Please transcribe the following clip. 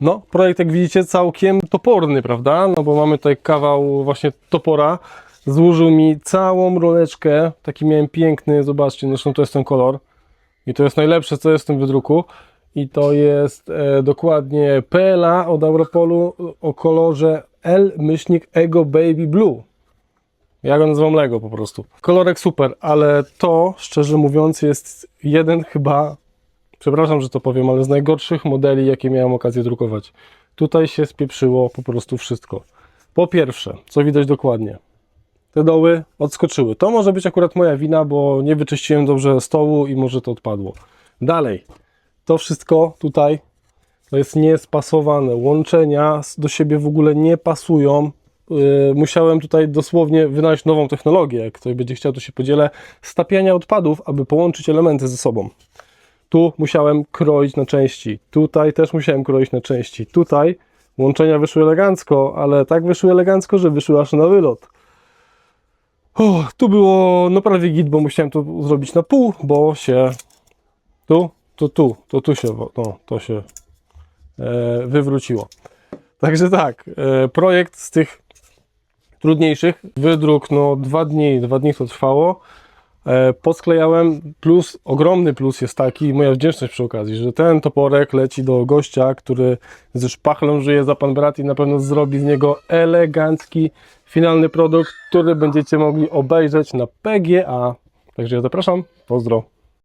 No, projekt jak widzicie całkiem toporny, prawda? No bo mamy tutaj kawał właśnie topora. Złożył mi całą roleczkę, taki miałem piękny, zobaczcie, zresztą to jest ten kolor. I to jest najlepsze, co jest w tym wydruku. I to jest e, dokładnie PLA od Europolu o kolorze L-Ego Baby Blue. Ja go nazywam Lego po prostu. Kolorek super, ale to, szczerze mówiąc, jest jeden chyba, przepraszam, że to powiem, ale z najgorszych modeli, jakie miałem okazję drukować. Tutaj się spieprzyło po prostu wszystko. Po pierwsze, co widać dokładnie, te doły odskoczyły. To może być akurat moja wina, bo nie wyczyściłem dobrze stołu i może to odpadło. Dalej, to wszystko tutaj to jest niespasowane. Łączenia do siebie w ogóle nie pasują. Yy, Musiałem tutaj dosłownie wynaleźć nową technologię. Jak ktoś będzie chciał, to się podzielę. Stapiania odpadów, aby połączyć elementy ze sobą. Tu musiałem kroić na części. Tutaj też musiałem kroić na części. Tutaj łączenia wyszły elegancko, ale tak wyszły elegancko, że wyszły aż na wylot. Tu było no prawie git, bo musiałem to zrobić na pół, bo się tu, to tu, to tu się, no, to się e, wywróciło. Także tak, e, projekt z tych trudniejszych, wydruk no dwa dni, dwa dni to trwało. E, Posklejałem, plus, ogromny plus jest taki, moja wdzięczność przy okazji, że ten toporek leci do gościa, który ze szpachlą żyje za pan brat i na pewno zrobi z niego elegancki, finalny produkt, który będziecie mogli obejrzeć na PGA. Także ja zapraszam, pozdro.